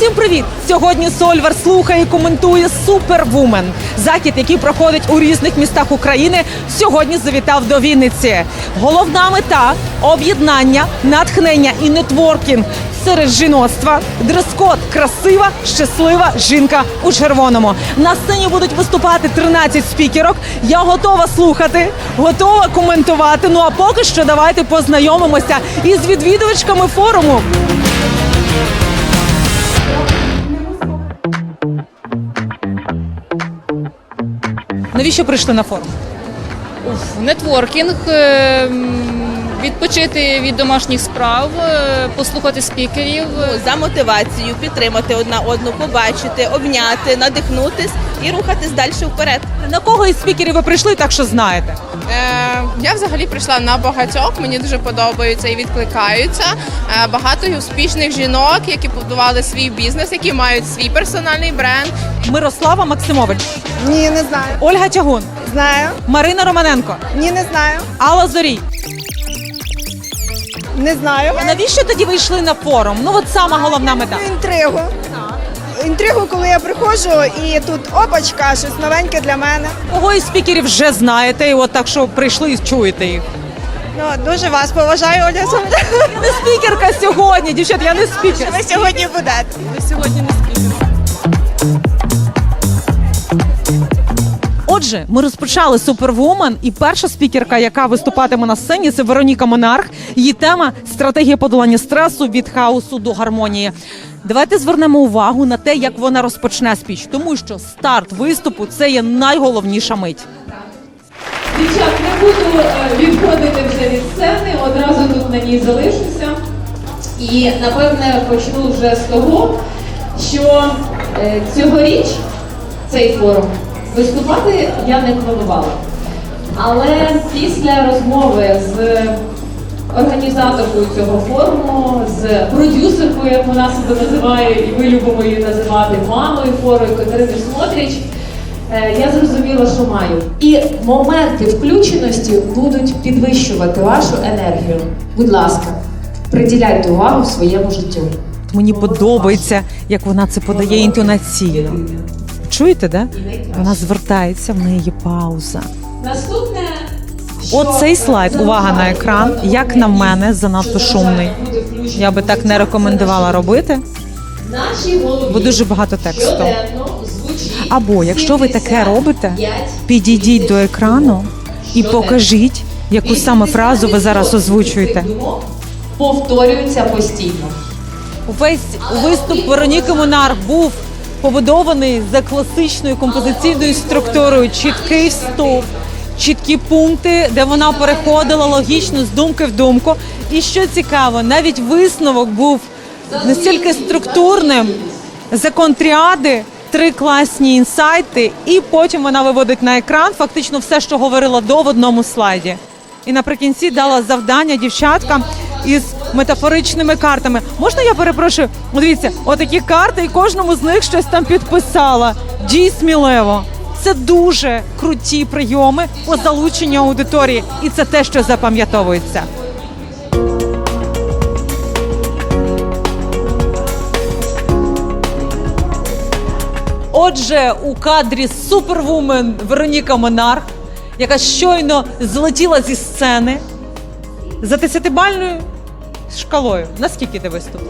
Усім привіт! Сьогодні Сольвар слухає і коментує Супервумен. Захід, який проходить у різних містах України, сьогодні завітав до Вінниці. Головна мета об'єднання, натхнення і нетворкінг серед жіноцтва. Дрес-код красива, щаслива жінка у червоному. На сцені будуть виступати 13 спікерок. Я готова слухати, готова коментувати. Ну а поки що давайте познайомимося із відвідувачками форуму. Навіщо прийшли на форум? Нетворкінг, е, відпочити від домашніх справ, е, послухати спікерів. за мотивацію, підтримати одна одну, побачити, обняти, надихнутись і рухатись далі вперед. На кого із спікерів ви прийшли, так що знаєте? Е, я взагалі прийшла на багатьох. Мені дуже подобаються і відкликаються. Е, багато успішних жінок, які побудували свій бізнес, які мають свій персональний бренд. Мирослава Максимович, Ні, не знаю. Ольга Тягун, Знаю. Марина Романенко, Ні, не знаю. Алла Зорій. Не знаю. А навіщо тоді ви йшли на форум? Ну от сама головна мета. Інтригу. Інтригу, коли я приходжу і тут опачка, щось новеньке для мене. Кого із спікерів вже знаєте, і от так що прийшли і чуєте їх. Ну, дуже вас поважаю, Оля. Я не спікерка сьогодні, дівчат, я не спікер. Ви сьогодні будете. Отже, ми розпочали Супервумен, і перша спікерка, яка виступатиме на сцені, це Вероніка Монарх. Її тема стратегія подолання стресу від хаосу до гармонії. Давайте звернемо увагу на те, як вона розпочне спіч, тому що старт виступу це є найголовніша мить. Дівчат, не буду е, відходити вже від сцени, одразу тут на ній залишуся. І напевне почну вже з того, що е, цьогоріч цей форум виступати я не планувала. Але після розмови з організаторкою цього форуму, з продюсеркою, як вона себе називає, і ми любимо її називати мамою форуму Катериною Смотріч, Е, Я зрозуміла, що маю. І моменти включеності будуть підвищувати вашу енергію. Будь ласка, приділяйте увагу своєму життю. Мені подобається, як вона це подає інтонаційно. Чуєте, да? Вона звертається, в неї є пауза. Наступне Оцей слайд, увага на екран, як на мене, занадто шумний. Я би так не рекомендувала робити, бо дуже багато тексту. Або якщо ви таке робите, підійдіть до екрану і покажіть, яку саме фразу ви зараз озвучуєте. думок повторюються постійно. Увесь виступ Вероніки Монарх був побудований за класичною композиційною структурою, чіткий вступ, чіткі пункти, де вона переходила логічно з думки в думку. І що цікаво, навіть висновок був настільки структурним, закон тріади, три класні інсайти, і потім вона виводить на екран фактично все, що говорила до в одному слайді. І наприкінці дала завдання дівчаткам із метафоричними картами. Можна я перепрошую? Дивіться, отакі карти, і кожному з них щось там підписала. Дій сміливо. Це дуже круті прийоми по залученню аудиторії, і це те, що запам'ятовується. Отже, у кадрі супервумен Вероніка Монарх, яка щойно злетіла зі сцени за десятибальною шкалою. Наскільки ти виступ?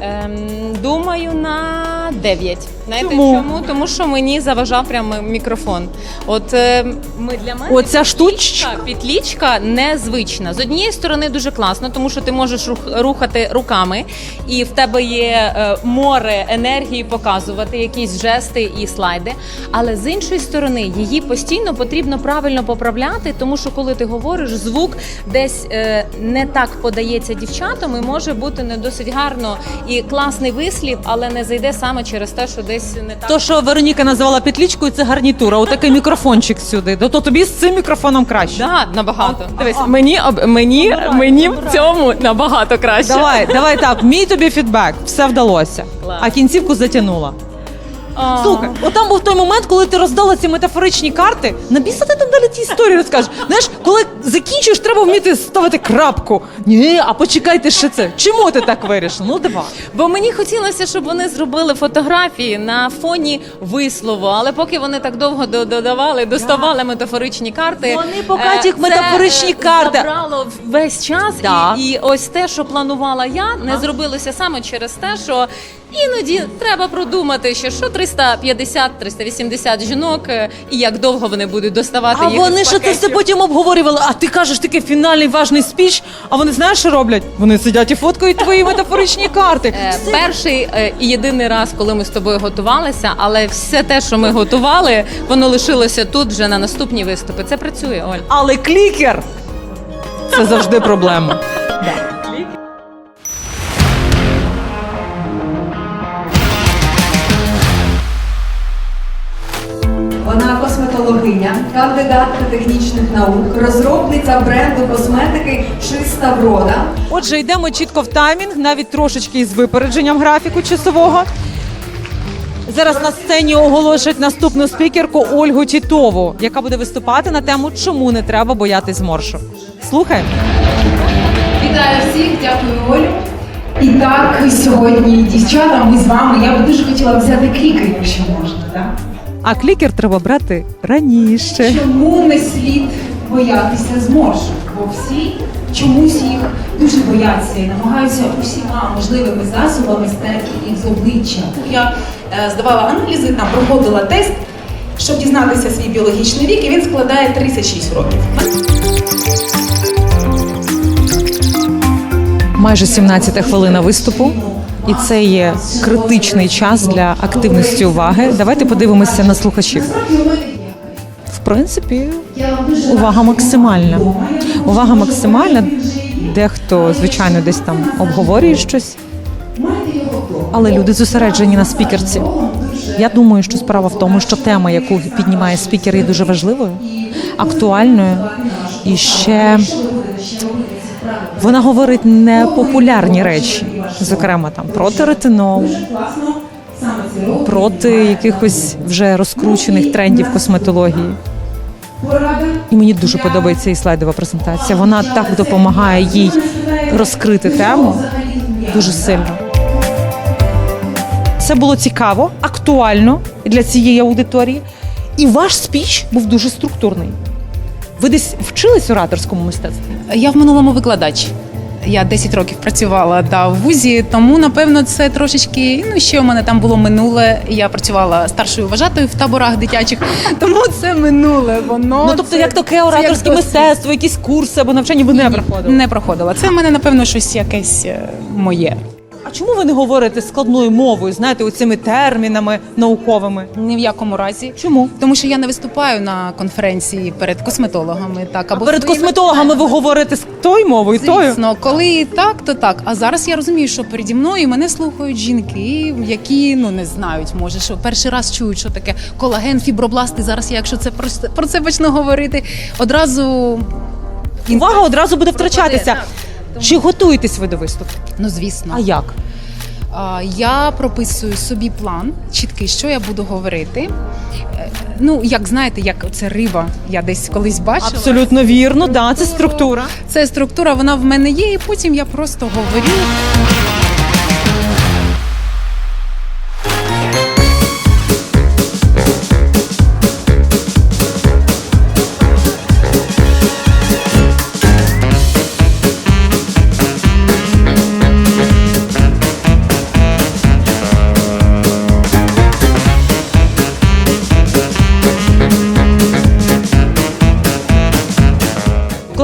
Ем, думаю, на 9. Знаєте Чому? чому? Тому що мені заважав прямо мікрофон. От е, ми для мене Оця штучка? Підлічка незвична. З однієї сторони дуже класно, тому що ти можеш рух- рухати руками, і в тебе є е, море енергії показувати якісь жести і слайди. Але з іншої сторони, її постійно потрібно правильно поправляти, тому що коли ти говориш, звук десь е, не так подається дівчатам, і може бути не досить гарно і класний вислів, але не зайде саме через те, що десь не так. То, що Вероніка називала петлічкою, це гарнітура. Отакий мікрофончик сюди. То, то тобі з цим мікрофоном краще. Да, набагато. Дивись, мені об- мені, мені в цьому набагато краще. Давай, давай так. Мій тобі фідбек. Все вдалося. Клас. А кінцівку затягнула. А. Слухай, от там був той момент, коли ти роздала ці метафоричні карти. На біса ти там далі ті історії розкажеш. Знаєш, коли закінчуєш, треба вміти ставити крапку. Ні, а почекайте ще це. Чому ти так вирішила? Ну давай. Бо мені хотілося, щоб вони зробили фотографії на фоні вислову, але поки вони так довго до- додавали, доставали метафоричні карти. Вони е, ті метафоричні це, е, карти. забрало весь час, Да. і, і ось те, що планувала я, не зробилося саме через те, що іноді треба продумати, що що 350-380 жінок, е, і як довго вони будуть доставати А їх вони із ще це все пакетів. потім обговорювали. А ти кажеш такий фінальний важний спіч. А вони знаєш, що роблять? Вони сидять і фоткають твої метафоричні карти. Е, Перший е, і єдиний раз, коли ми з тобою готувалися, але все те, що ми готували, воно лишилося тут вже на наступні виступи. Це працює, Оль. Але клікер це завжди проблема. Косметологиня, кандидатка технічних наук, розробниця бренду косметики Чиста врода. Отже, йдемо чітко в таймінг, навіть трошечки із випередженням графіку часового. Зараз на сцені оголошують наступну спікерку Ольгу Тітову, яка буде виступати на тему Чому не треба боятись зморшу. Слухаємо. Вітаю всіх, дякую Олю. І так, сьогодні, дівчата, ми з вами. Я би дуже хотіла взяти кліки, якщо можна. Так? А клікер треба брати раніше. Чому не слід боятися зморшок? Бо всі чомусь їх дуже бояться і намагаються усіма можливими засобами стерти їх з обличчя. Я е, здавала аналізи, там проходила тест, щоб дізнатися свій біологічний вік, і він складає 36 років. Майже 17 хвилина виступу, і це є критичний час для активності уваги. Давайте подивимося на слухачів. В принципі, увага максимальна. Увага максимальна. Дехто, звичайно, десь там обговорює щось, але люди зосереджені на спікерці. Я думаю, що справа в тому, що тема, яку піднімає спікер, є дуже важливою, актуальною і ще вона говорить непопулярні речі, зокрема там проти ретинолу, проти якихось вже розкручених трендів косметології. І мені дуже подобається і слайдова презентація. Вона так допомагає їй розкрити тему дуже сильно. Це було цікаво, актуально для цієї аудиторії. І ваш спіч був дуже структурний. Ви десь вчились ораторському мистецтву? Я в минулому викладач. Я 10 років працювала да, в вузі, тому напевно це трошечки. Ну ще у мене там було минуле. Я працювала старшою вважатою в таборах дитячих, тому це минуле. Воно Ну тобто, це- як таке це як ораторське мистецтво, якісь курси або навчання ви не проходили? Не проходила. Це в мене напевно щось якесь е, моє. А чому ви не говорите складною мовою, знаєте, оцими термінами науковими? Ні в якому разі. Чому? Тому що я не виступаю на конференції перед косметологами, так А або перед своїми косметологами ви говорите з тою мовою, тою? Звісно, коли так, то так. А зараз я розумію, що переді мною мене слухають жінки, які ну не знають, може, що перший раз чують, що таке колаген, фібробласти. Зараз я, якщо це про, про це почну говорити, одразу Увага одразу буде втрачатися. Чи готуєтесь ви до виступу? ну звісно. А як? А, Я прописую собі план чіткий, що я буду говорити. Е, Ну, як знаєте, як це риба, я десь колись бачила. Абсолютно вірно, да, це структура. Це структура, вона в мене є, і потім я просто говорю.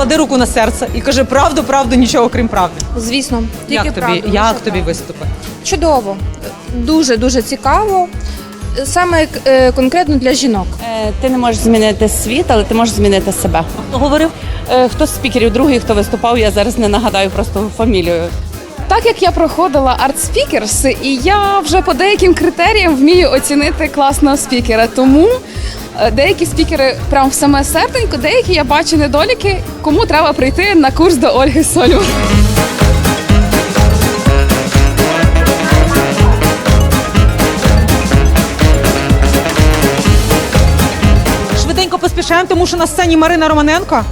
Клади руку на серце і каже правду, правду, нічого крім правди. Звісно, тільки Як тобі, правду, як тобі правду. виступи? Чудово, дуже дуже цікаво. Саме е, конкретно для жінок. Е, Ти не можеш змінити світ, але ти можеш змінити себе. Хто говорив? Е, Хто з спікерів, другий, хто виступав, я зараз не нагадаю просто фамілію. Так як я проходила Art Speakers, і я вже по деяким критеріям вмію оцінити класного спікера. Тому Е, деякі спікери прям в саме серденько, деякі я бачу недоліки, кому треба прийти на курс до Ольги Солю. Швиденько поспішаємо, тому що на сцені Марина Романенко.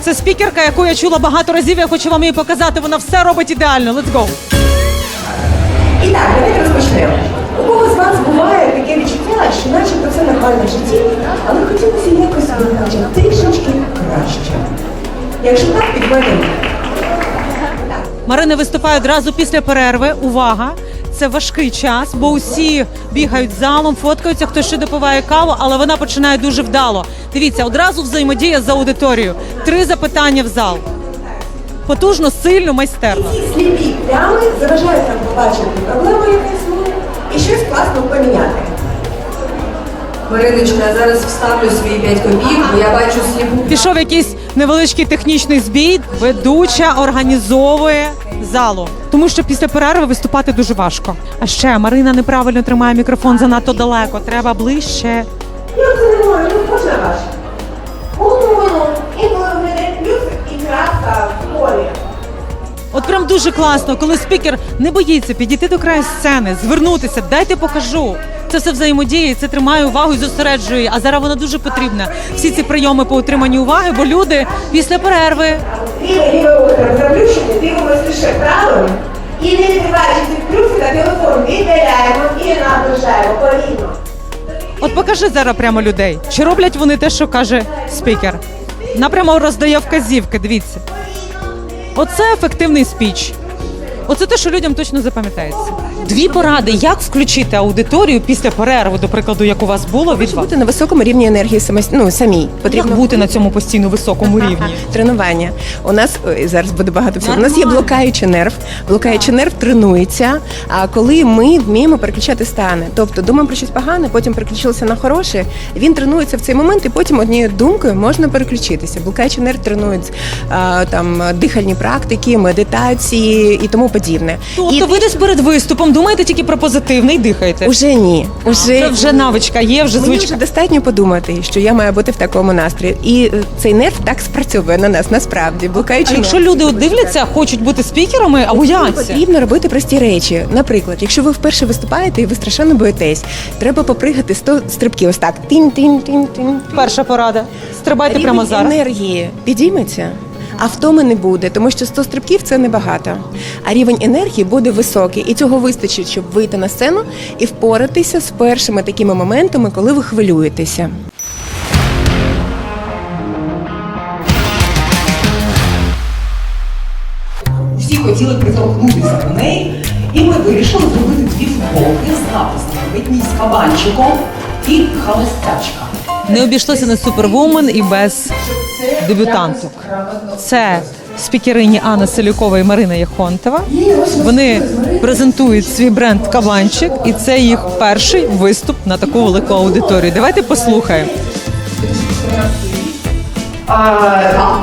Це спікерка, яку я чула багато разів. Я хочу вам її показати. Вона все робить ідеально. Let's go! І так, давайте розпочнемо відчуття, що начебто це нормально в житті, але хотілося якось б трішечки краще. Якщо так, підведемо. Марина виступає одразу після перерви. Увага! Це важкий час, бо усі бігають залом, фоткаються, хтось ще допиває каву, але вона починає дуже вдало. Дивіться, одразу взаємодія з аудиторією. Три запитання в зал. Потужно, сильно, майстерно. Ці сліпі плями заважають нам побачити проблему, яка існує, і щось класно поміняти. Мариночка, я зараз вставлю свої 5 копійок, бо я бачу сліпу Пішов якийсь невеличкий технічний збій. Ведуча організовує залу, тому що після перерви виступати дуже важко. А ще Марина неправильно тримає мікрофон занадто далеко. Треба ближче. І оце не можна, ну можна виглядає плюсик і в полі. От прям дуже класно, коли спікер не боїться підійти до краю сцени, звернутися, дайте покажу. Це все взаємодіє, це тримає увагу і зосереджує. А зараз вона дуже потрібна. Всі ці прийоми по утриманню уваги, бо люди після перерви Ліве ліве око заплющене, дивимося лише правим. І не відкриваючи цих плюсика, телефон віддаляємо і наближаємо повільно. От покажи зараз прямо людей. Чи роблять вони те, що каже спікер? Напрямо роздає вказівки. Дивіться. Оце ефективний спіч. Оце те, що людям точно запам'ятається. Дві поради, як включити аудиторію після перерви, до прикладу, як у вас було від вас. бути на високому рівні енергії самос- ну, самій. Потрібно бути на цьому постійно високому рівні. Тренування. У нас ой, зараз буде багато всього. У нас є Нормально. блокаючий нерв. Блокаючий нерв тренується. А коли ми вміємо переключати стани, тобто думаємо про щось погане, потім переключилися на хороше. Він тренується в цей момент, і потім однією думкою можна переключитися. Блокаючий нерв тренують там дихальні практики, медитації і тому подібне. Тобто ви десь перед виступом думаєте тільки про позитивне і дихаєте. Уже ні. Уже Це вже навичка є, вже Мені звичка. вже достатньо подумати, що я маю бути в такому настрої. І е, цей нерв так спрацьовує на нас насправді. А Блукаючи якщо люди от дивляться, хочуть бути спікерами, а бояться. Потрібно робити прості речі. Наприклад, якщо ви вперше виступаєте і ви страшенно боїтесь, треба попригати 100 стрибків. Ось так. Тин. Перша порада. Стрибайте Рівень прямо зараз. енергії підійметься. А втоми не буде, тому що 100 стрибків це небагато. А рівень енергії буде високий, і цього вистачить, щоб вийти на сцену і впоратися з першими такими моментами, коли ви хвилюєтеся. Всі хотіли приторкнутися до неї, і ми вирішили зробити дві футболки з написом «Витній з кабанчиком і холостячка. Не обійшлося на супервумен і без дебютанток. Це спікерині Анна Селюкова і Марина Яхонтова. Вони презентують свій бренд Кабанчик, і це їх перший виступ на таку велику аудиторію. Давайте послухаємо. А,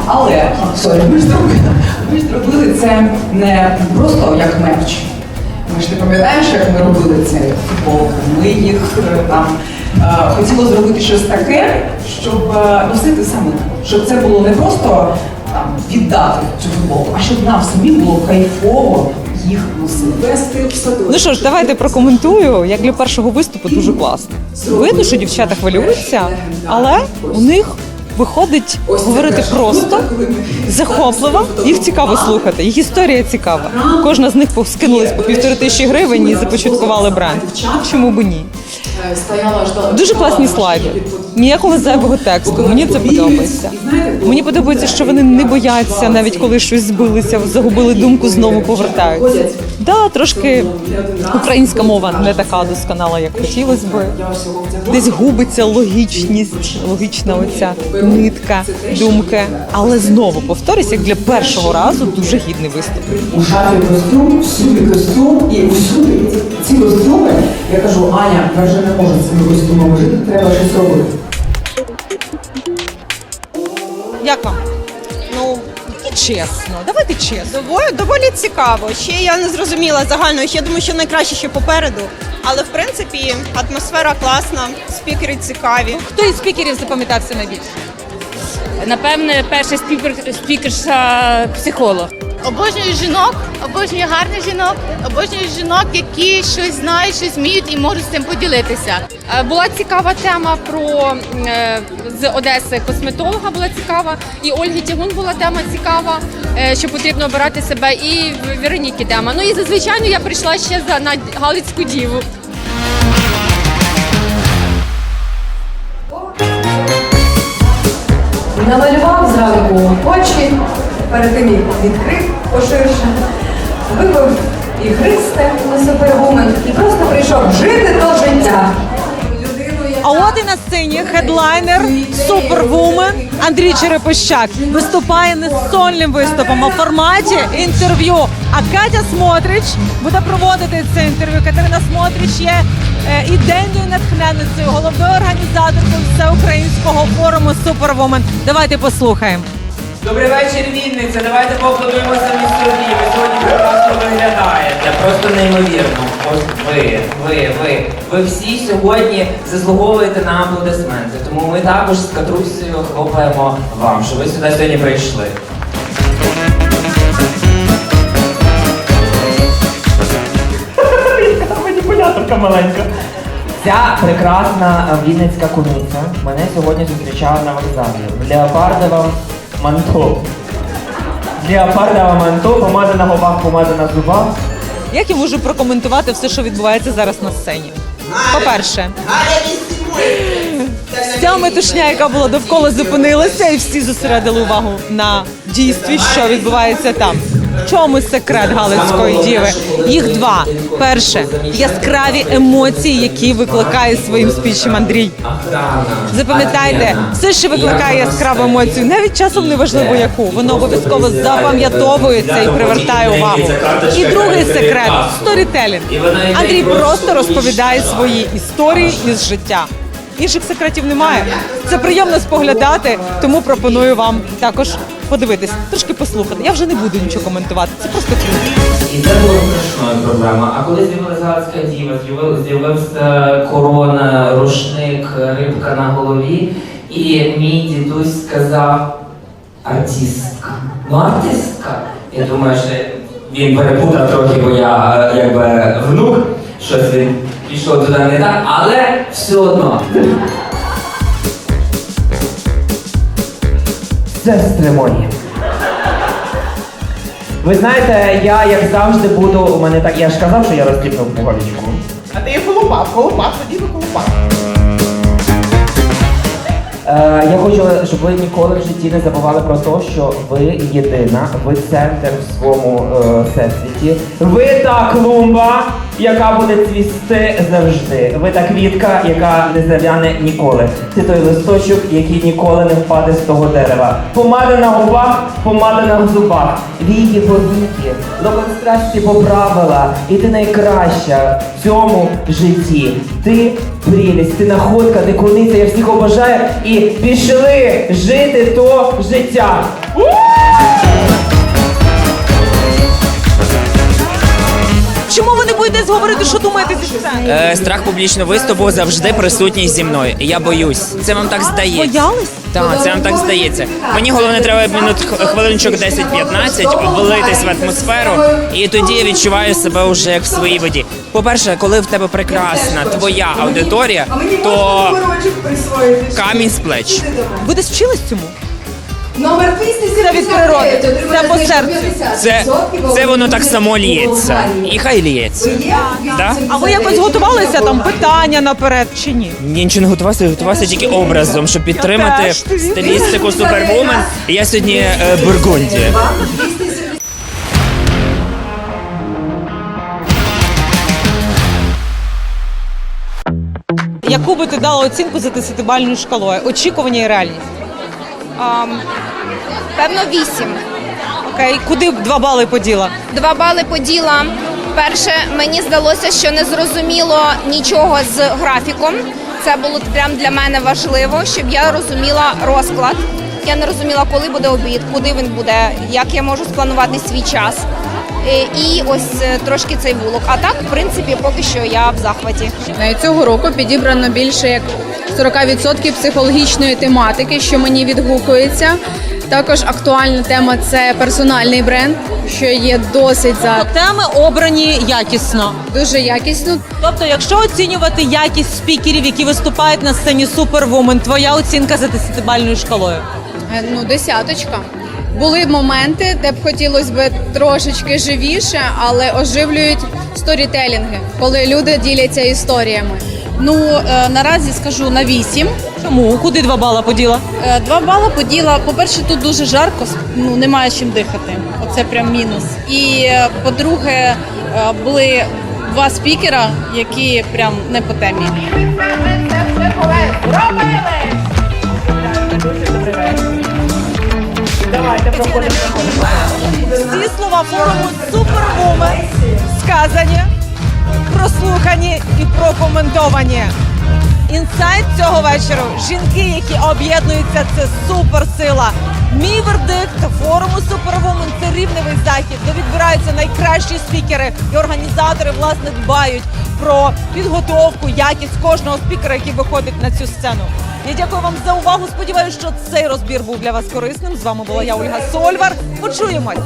але сорі, ми ж зробили. Ми зробили це не просто як мерч. Ми ж не пам'ятаєш, як ми робили це футболки. Ми їх е, там хотіли зробити щось таке, щоб е, носити саме, щоб це було не просто там віддати цю футболку, а щоб нам самі було кайфово їх носити. Ну що ж, давайте прокоментую. Як для першого виступу дуже класно. Видно, що дівчата хвилюються, але у них виходить говорити просто, захопливо. Їх цікаво слухати. Їх історія цікава. Кожна з них скинулась по півтори тисячі гривень і започаткували бренд. Чому б ні? Дуже класні слайди. Ніякого зайвого тексту. Мені це подобається. Мені подобається, що вони не бояться, навіть коли щось збилися, загубили думку, знову повертаються. Да, трошки українська мова не така досконала, як хотілося би. Десь губиться логічність, логічна оця нитка, думки. Але знову повторюсь, як для першого разу дуже гідний виступ. У шафі костюм, всюди костюм і усюди ці, ці костюми. Я кажу, Аня, я вже не можу з цими костюмами жити, треба щось робити. Як вам? Чесно, давайте чесно. Доволі, доволі цікаво. Ще я не зрозуміла загально. Ще думаю, що найкраще ще попереду. Але в принципі атмосфера класна, спікери цікаві. Хто із спікерів запам'ятався найбільше? Напевне, перший спікер спікерша психолог. Обожнюю жінок, обожнюю гарних жінок, обожнюю жінок, які щось знають, щось вміють і можуть з цим поділитися. Е, Була цікава тема про е, з Одеси косметолога була цікава, і Ольги Тягун була тема цікава, е, що потрібно обирати себе, і Вероніки тема. Ну і зазвичай я прийшла ще за на Галицьку діву. Намалював зранку очі, перед тим як відкрив поширше, випив ігристе на супервумен і просто прийшов жити то життя. А от і на сцені хедлайнер Супервумен Андрій Черепощак виступає не сольним виступом, а в форматі інтерв'ю. А Катя Смотрич буде проводити це інтерв'ю. Катерина Смотрич є е, ідейною натхненницею, головною організаторкою всеукраїнського форуму Супервумен. Давайте послухаємо. Добрий вечір, Вінниця. Давайте поаплодуємо самі собі. Ви сьогодні прекрасно виглядаєте. Просто неймовірно. Ось ви, ви, ви. Ви всі сьогодні заслуговуєте на аплодисменти. Тому ми також з Катрусею хлопаємо вам, що ви сюди сьогодні прийшли. Маніпуляторка маленька. Ця прекрасна е, вінницька куниця мене сьогодні зустрічала на вокзалі. В леопардовому манто. Леопардова манто, помада на губах, помада на зубах. Як я можу прокоментувати все, що відбувається зараз на сцені? По-перше, вся метушня, яка була довкола, зупинилася, і всі зосередили увагу на дійстві, що відбувається там. Чому секрет Галицької діви? Їх два. Перше яскраві емоції, які викликає своїм спічем Андрій. Запам'ятайте, все, що викликає яскраву емоцію, навіть часом не важливо яку, воно обов'язково запам'ятовується і привертає увагу. І другий секрет сторітелінг. Андрій просто розповідає свої історії із життя. Інших секретів немає. Це приємно споглядати, тому пропоную вам також подивитись, трошки послухати. Я вже не буду нічого коментувати. Це просто круто. І це було страшною проблема. А коли з'явилася Галицька діва, з'явив- з'явився корона, рушник, рибка на голові, і мій дідусь сказав артистка. Ну, артистка. Я думаю, що він перепутав трохи, бо я е, якби внук, щось він пішов туди не так, але все одно. Сестри мої. Ви знаєте, я як завжди буду, у мене так, я ж казав, що я розтіпнув пуговичку. А ти колупав, колупав, тоді би колупав. Е, я хочу, щоб ви ніколи в житті не забували про те, що ви єдина, ви центр в своєму е, всесвіті. Ви та клумба, яка буде цвісти завжди. Ви та квітка, яка не зав'яне ніколи. Ти той листочок, який ніколи не впаде з того дерева. Помада на губах, помада на зубах. Віки по віки, локон страсті поправила, і ти найкраща в цьому житті. Ти прелість, ти находка, ти куниця, я всіх обожаю і пішли жити то життя. Чому ви не будете говорити, що думаєте зі сцени? Е, страх публічного виступу завжди присутній зі мною. І Я боюсь. Це вам так здається. Боялись? Так, це вам так здається. Мені головне треба минут хвилиночок 10-15 влитись в атмосферу, і тоді я відчуваю себе вже як в своїй воді. По-перше, коли в тебе прекрасна твоя аудиторія, то камінь з плеч. Ви десь вчились цьому? Номер пісні Це від природи, це по серцю. Це, це воно так само ліється. І хай ліється. Да? А ви якось готувалися там питання наперед чи ні? Ні, нічого не готувався, готувався тільки образом, щоб підтримати теж, стилістику Супервумен. І Я сьогодні е, Бургунді. Яку би ти дала оцінку за десятибальною шкалою? Очікування і реальність. Певно, вісім. Окей, куди б два бали поділа? Два бали поділа. Перше, мені здалося, що не зрозуміло нічого з графіком. Це було прям для мене важливо, щоб я розуміла розклад. Я не розуміла, коли буде обід, куди він буде, як я можу спланувати свій час. Е, І ось е, трошки цей вулок. А так, в принципі, поки що я в захваті. Е, Цього року підібрано більше як 40% психологічної тематики, що мені відгукується. Також актуальна тема це персональний бренд, що є досить за Теми обрані якісно. дуже якісно. Тобто, якщо оцінювати якість спікерів, які виступають на сцені Superwoman, твоя оцінка за десятибальною шкалою. Ну, десяточка. Були моменти, де б хотілося б трошечки живіше, але оживлюють сторітелінги, коли люди діляться історіями. Ну е, наразі скажу на 8. Чому? Куди два бала поділа? Е, Два бала поділа. По-перше, тут дуже жарко, ну немає чим дихати. Оце прям мінус. І е, по-друге, були два спікера, які прям не по темі. Всі слова форуму супервумен сказані, прослухані і прокоментовані. Інсайт цього вечора жінки, які об'єднуються, це суперсила. Мій вердикт форуму супервумен – це рівневий захід, де відбираються найкращі спікери, і організатори власне дбають про підготовку, якість кожного спікера, який виходить на цю сцену. Я дякую вам за увагу. Сподіваюся, що цей розбір був для вас корисним. З вами була я, Ольга Сольвар. Почуємось.